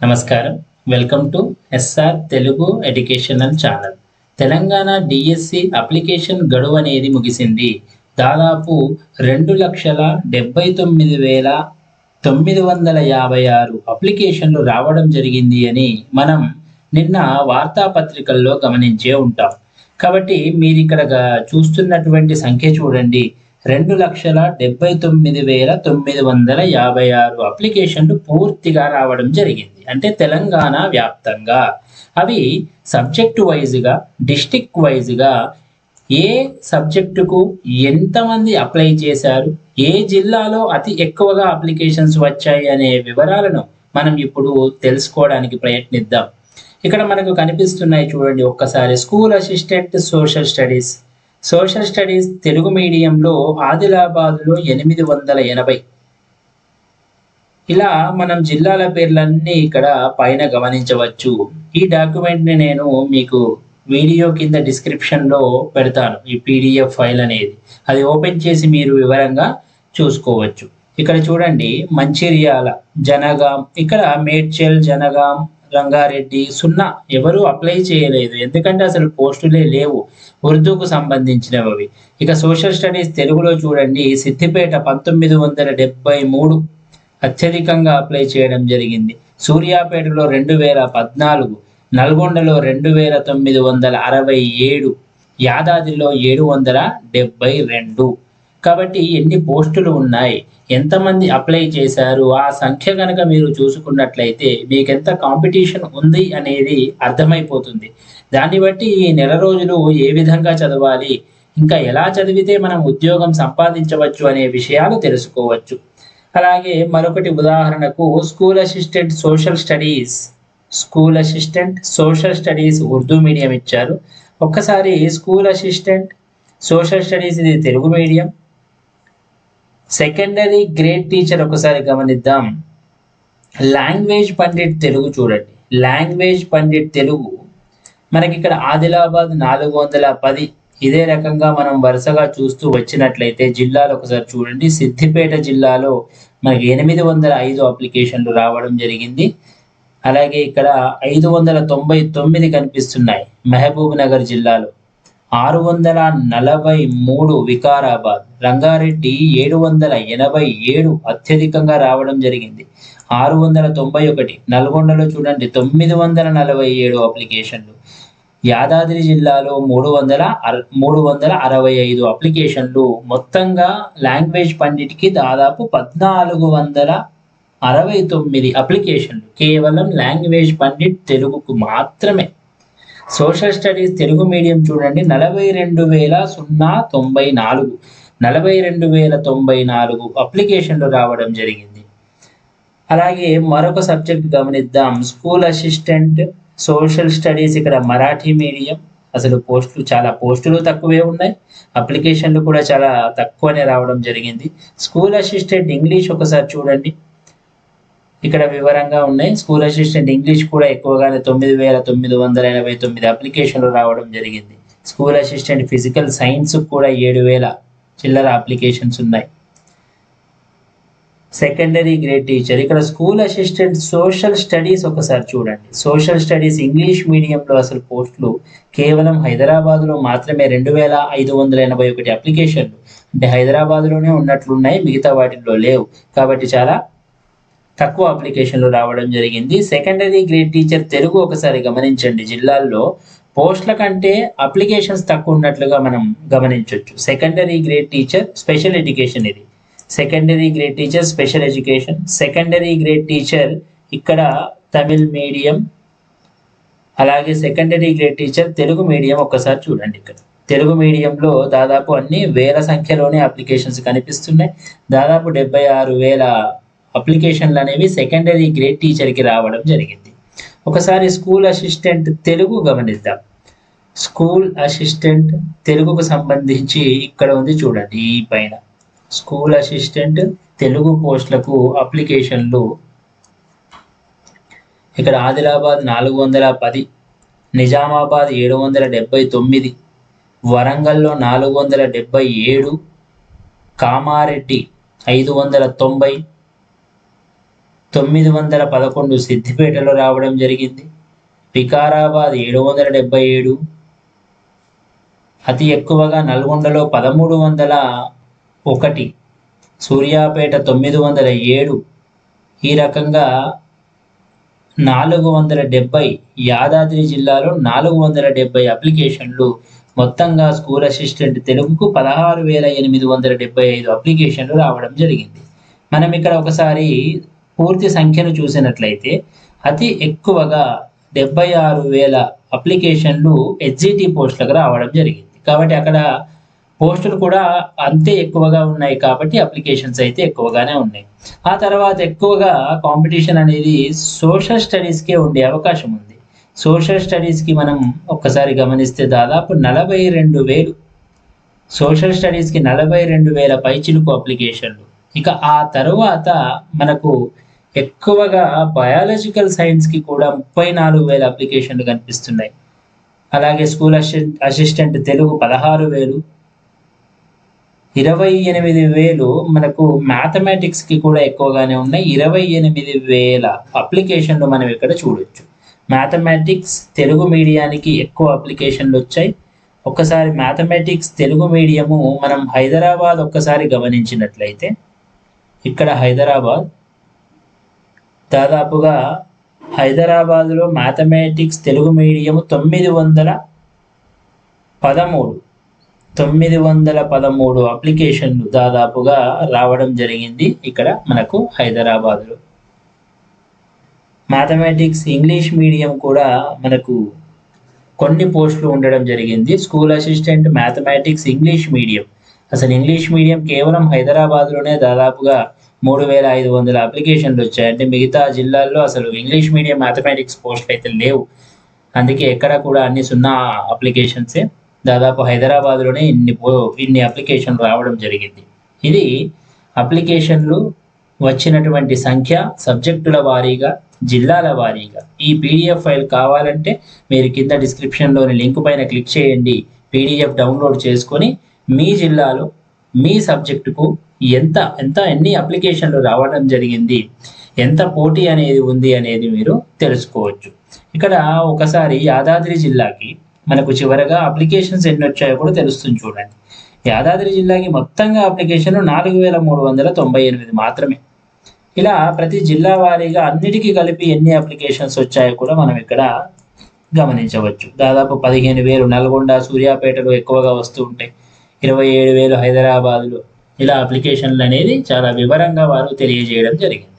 నమస్కారం. Welcome to SR Telugu educational channel Telangana DSC application గడువు అనేది ముగిసింది. దాదాపు రెండు లక్షల డెబ్బై తొమ్మిది వేల తొమ్మిది వందల యాభై ఆరు అప్లికేషన్లు రావడం జరిగింది అని మనం నిన్న వార్తాపత్రికల్లో గమనించే ఉంటాం. కాబట్టి మీరు ఇక్కడ చూస్తున్నటువంటి సంఖ్య చూడండి. రెండు లక్షల డెబ్బై తొమ్మిది వేల తొమ్మిది వందల యాభై ఆరు అప్లికేషన్లు పూర్తిగా రావడం జరిగింది. అంటే తెలంగాణ వ్యాప్తంగా. అవి సబ్జెక్టు వైజ్గా డిస్టిక్ వైజ్గా ఏ సబ్జెక్టుకు ఎంతమంది అప్లై చేశారు ఏ జిల్లాలో అతి ఎక్కువగా అప్లికేషన్స్ వచ్చాయి అనే వివరాలను మనం ఇప్పుడు తెలుసుకోవడానికి ప్రయత్నిద్దాం. ఇక్కడ మనకు కనిపిస్తున్నాయి చూడండి ఒక్కసారి. School assistant social studies social studies Telugu మీడియంలో ఆదిలాబాద్లో ఎనిమిది వందల ఎనభై. ఇలా మనం జిల్లాల పేర్లన్నీ ఇక్కడ పైన గమనించవచ్చు. ఈ డాక్యుమెంట్ని నేను మీకు వీడియో కింద డిస్క్రిప్షన్లో పెడతాను ఈ పీడిఎఫ్ ఫైల్ అనేది. అది ఓపెన్ చేసి మీరు వివరంగా చూసుకోవచ్చు. ఇక్కడ చూడండి మంచిర్యాల జనగాం ఇక్కడ మేడ్చల్ జనగాం రంగారెడ్డి సున్నా ఎవరూ అప్లై చేయలేదు. ఎందుకంటే అసలు పోస్టులే లేవు ఉర్దూకు సంబంధించినవి. అవి ఇక సోషల్ స్టడీస్ తెలుగులో చూడండి. సిద్దిపేట పంతొమ్మిది వందల డెబ్బై మూడు అత్యధికంగా అప్లై చేయడం జరిగింది. సూర్యాపేటలో రెండు వేల పద్నాలుగు నల్గొండలో రెండు వేల తొమ్మిది వందల అరవై ఏడు యాదాద్రిలో ఏడు వందల డెబ్బై రెండు. కాబట్టి ఎన్ని పోస్టులు ఉన్నాయి? ఎంతమంది అప్లై చేశారు? ఆ సంఖ్య కనుక మీరు చూసుకున్నట్లయితే మీకు ఎంత కాంపిటీషన్ ఉంది అనేది అర్థమైపోతుంది. దాన్ని బట్టి ఈ నెల రోజులు ఏ విధంగా చదవాలి? ఇంకా ఎలా చదివితే మనం ఉద్యోగం సంపాదించవచ్చు అనే విషయాలు తెలుసుకోవచ్చు. అలాగే మరొకటి ఉదాహరణకు school assistant social studies. School assistant social studies Urdu medium ఇచ్చారు. ఒక్కసారి స్కూల్ అసిస్టెంట్ సోషల్ స్టడీస్ ఇది Telugu medium. Secondary grade teacher ఒకసారి గమనిద్దాం. లాంగ్వేజ్ పండిట్ తెలుగు చూడండి. లాంగ్వేజ్ పండిట్ తెలుగు. మనకి ఇక్కడ ఆదిలాబాద్ నాలుగు వందల పది. ఇదే రకంగా మనం వరుసగా చూస్తూ వచ్చినట్లయితే జిల్లాలు ఒకసారి చూడండి. సిద్దిపేట జిల్లాలో మనకి ఎనిమిది వందల ఐదు అప్లికేషన్లు రావడం జరిగింది. అలాగే ఇక్కడ ఐదు వందల తొంభై తొమ్మిది కనిపిస్తున్నాయి. మహబూబ్ నగర్ జిల్లాలో. ఆరు వందల నలభై మూడు వికారాబాద్. రంగారెడ్డి ఏడు వందల ఎనభై ఏడు అత్యధికంగా రావడం జరిగింది. ఆరు వందల తొంభై ఒకటి నల్గొండలో చూడండి తొమ్మిది వందల నలభై ఏడు అప్లికేషన్లు. యాదాద్రి జిల్లాలో మూడు వందల అర మూడు వందల అరవై ఐదు అప్లికేషన్లు. మొత్తంగా లాంగ్వేజ్ పండిట్కి దాదాపు పద్నాలుగు వందల అరవై తొమ్మిది అప్లికేషన్లు. కేవలం లాంగ్వేజ్ పండిట్ తెలుగుకు మాత్రమే. సోషల్ స్టడీస్ తెలుగు మీడియం చూడండి. నలభై రెండు వేల సున్నా తొంభై నాలుగు. నలభై రెండు వేల తొంభై నాలుగు అప్లికేషన్లు రావడం జరిగింది. అలాగే మరొక సబ్జెక్ట్ గమనిద్దాం. స్కూల్ అసిస్టెంట్ సోషల్ స్టడీస్ ఇక్కడ మరాఠీ మీడియం. అసలు పోస్టులు చాలా పోస్టులు తక్కువే ఉన్నాయి. అప్లికేషన్లు కూడా చాలా తక్కువనే రావడం జరిగింది. స్కూల్ అసిస్టెంట్ ఇంగ్లీష్ ఒకసారి చూడండి. ఇక్కడ వివరంగా ఉన్నాయి. స్కూల్ అసిస్టెంట్ ఇంగ్లీష్ కూడా ఎక్కువగానే తొమ్మిది వేల తొమ్మిది వందల ఎనభై తొమ్మిది అప్లికేషన్లు రావడం జరిగింది. స్కూల్ అసిస్టెంట్ ఫిజికల్ సైన్స్ కూడా ఏడు వేల చిల్లర అప్లికేషన్స్ ఉన్నాయి. Secondary grade teacher. ఇక్కడ స్కూల్ అసిస్టెంట్ సోషల్ స్టడీస్ ఒకసారి చూడండి. సోషల్ స్టడీస్ ఇంగ్లీష్ మీడియంలో అసలు పోస్టులు కేవలం హైదరాబాద్లో మాత్రమే రెండు వేల ఐదు వందల ఎనభై ఒకటి అప్లికేషన్లు. అంటే హైదరాబాద్లోనే ఉన్నట్లున్నాయి మిగతా వాటిల్లో లేవు. కాబట్టి చాలా తక్కువ అప్లికేషన్లు రావడం జరిగింది. సెకండరీ గ్రేడ్ టీచర్ తెలుగు ఒకసారి గమనించండి. జిల్లాల్లో పోస్టుల కంటే అప్లికేషన్స్ తక్కువ ఉన్నట్లుగా మనం గమనించవచ్చు secondary grade teacher special education ఇది. Secondary grade teacher special education secondary grade teacher ఇక్కడ తమిళ్ మీడియం అలాగే secondary grade teacher Telugu medium ఒక్కసారి చూడండి ఇక్కడ. తెలుగు మీడియంలో దాదాపు అన్ని వేల సంఖ్యలోనే అప్లికేషన్స్ కనిపిస్తున్నాయి. దాదాపు డెబ్బై ఆరు వేల అప్లికేషన్లు అనేవి సెకండరీ గ్రేడ్ టీచర్కి రావడం జరిగింది. ఒకసారి స్కూల్ అసిస్టెంట్ తెలుగు గమనిద్దాం. స్కూల్ అసిస్టెంట్ తెలుగుకు సంబంధించి ఇక్కడ ఉంది చూడండి ఈ పైన. స్కూల్ అసిస్టెంట్ తెలుగు పోస్టులకు అప్లికేషన్లు. ఇక్కడ ఆదిలాబాద్ నాలుగు వందల పది నిజామాబాద్ ఏడు వందల డెబ్బై తొమ్మిది వరంగల్లో నాలుగు వందల డెబ్బై ఏడు కామారెడ్డి ఐదు వందల తొంభై తొమ్మిది వందల పదకొండు సిద్దిపేటలో రావడం జరిగింది. వికారాబాద్ ఏడు వందల డెబ్బై ఏడు. అతి ఎక్కువగా నల్గొండలో పదమూడు వందల ఒకటి. సూర్యాపేట తొమ్మిది వందల ఏడు. ఈ రకంగా నాలుగు వందల డెబ్బై యాదాద్రి జిల్లాలో నాలుగు వందల డెబ్బై అప్లికేషన్లు మొత్తంగా స్కూల్ అసిస్టెంట్ తెలుగుకు పదహారు వేల ఎనిమిది వందల డెబ్బై ఐదు అప్లికేషన్లు రావడం జరిగింది. మనం ఇక్కడ ఒకసారి పూర్తి సంఖ్యను చూసినట్లయితే అతి ఎక్కువగా డెబ్బై ఆరు వేల అప్లికేషన్లు హెచ్జిటి పోస్టులకు రావడం జరిగింది. కాబట్టి అక్కడ పోస్టులు కూడా అంతే ఎక్కువగా ఉన్నాయి కాబట్టి అప్లికేషన్స్ అయితే ఎక్కువగానే ఉన్నాయి. ఆ తర్వాత ఎక్కువగా కాంపిటీషన్ అనేది సోషల్ స్టడీస్కే ఉండే అవకాశం ఉంది. సోషల్ స్టడీస్కి మనం ఒక్కసారి గమనిస్తే దాదాపు నలభై రెండు వేలు. సోషల్ స్టడీస్కి నలభై రెండు వేల పైచిలుకు అప్లికేషన్లు. ఇక ఆ తర్వాత మనకు ఎక్కువగా బయాలజికల్ సైన్స్కి కూడా ముప్పై నాలుగు వేల అప్లికేషన్లు కనిపిస్తున్నాయి. అలాగే స్కూల్ అసిస్టెంట్ అసిస్టెంట్ తెలుగు పదహారు వేలు. ఇరవై ఎనిమిది వేలు మనకు మ్యాథమెటిక్స్కి కూడా ఎక్కువగానే ఉన్నాయి. ఇరవై ఎనిమిది వేల అప్లికేషన్లు మనం ఇక్కడ చూడొచ్చు. మ్యాథమెటిక్స్ తెలుగు మీడియానికి ఎక్కువ అప్లికేషన్లు వచ్చాయి. ఒక్కసారి మ్యాథమెటిక్స్ తెలుగు మీడియము మనం హైదరాబాద్ ఒక్కసారి గమనించినట్లయితే ఇక్కడ హైదరాబాద్ దాదాపుగా హైదరాబాదులో మ్యాథమెటిక్స్ తెలుగు మీడియం తొమ్మిది వందల పదమూడు. తొమ్మిది వందల పదమూడు అప్లికేషన్లు దాదాపుగా రావడం జరిగింది ఇక్కడ మనకు హైదరాబాద్లో. మ్యాథమెటిక్స్ ఇంగ్లీష్ మీడియం కూడా మనకు కొన్ని పోస్టులు ఉండడం జరిగింది. School assistant mathematics English medium. అసలు ఇంగ్లీష్ మీడియం కేవలం హైదరాబాద్లోనే దాదాపుగా మూడు వేల ఐదు వందల అప్లికేషన్లు వచ్చాయంటే మిగతా జిల్లాల్లో అసలు ఇంగ్లీష్ మీడియం మ్యాథమెటిక్స్ పోస్టులు అయితే లేవు. అందుకే ఎక్కడ కూడా అన్ని సున్నా అప్లికేషన్సే. దాదాపు హైదరాబాద్లోనే ఇన్ని పో ఇన్ని అప్లికేషన్లు రావడం జరిగింది. ఇది అప్లికేషన్లు వచ్చినటువంటి సంఖ్య సబ్జెక్టుల వారీగా జిల్లాల వారీగా. ఈ పీడిఎఫ్ ఫైల్ కావాలంటే మీరు కింద డిస్క్రిప్షన్లోని లింక్ పైన క్లిక్ చేయండి. పీడిఎఫ్ డౌన్లోడ్ చేసుకొని మీ జిల్లాలో మీ సబ్జెక్టుకు ఎంత ఎంత ఎన్ని అప్లికేషన్లు రావడం జరిగింది ఎంత పోటీ అనేది ఉంది అనేది మీరు తెలుసుకోవచ్చు. ఇక్కడ ఒకసారి యాదాద్రి జిల్లాకి మనకు చివరగా అప్లికేషన్స్ ఎన్ని వచ్చాయో కూడా తెలుస్తుంది చూడండి. యాదాద్రి జిల్లాకి మొత్తంగా అప్లికేషన్లు నాలుగు వేల మూడు వందల తొంభై ఎనిమిది మాత్రమే. ఇలా ప్రతి జిల్లా వారీగా అన్నిటికీ కలిపి ఎన్ని అప్లికేషన్స్ వచ్చాయో కూడా మనం ఇక్కడ గమనించవచ్చు. దాదాపు పదిహేను వేలు నల్గొండ సూర్యాపేటలో ఎక్కువగా వస్తూ ఉంటాయి. ఇరవై ఏడు వేలు హైదరాబాద్లో ఇలా అప్లికేషన్లు అనేది చాలా వివరంగా వారు తెలియజేయడం జరిగింది.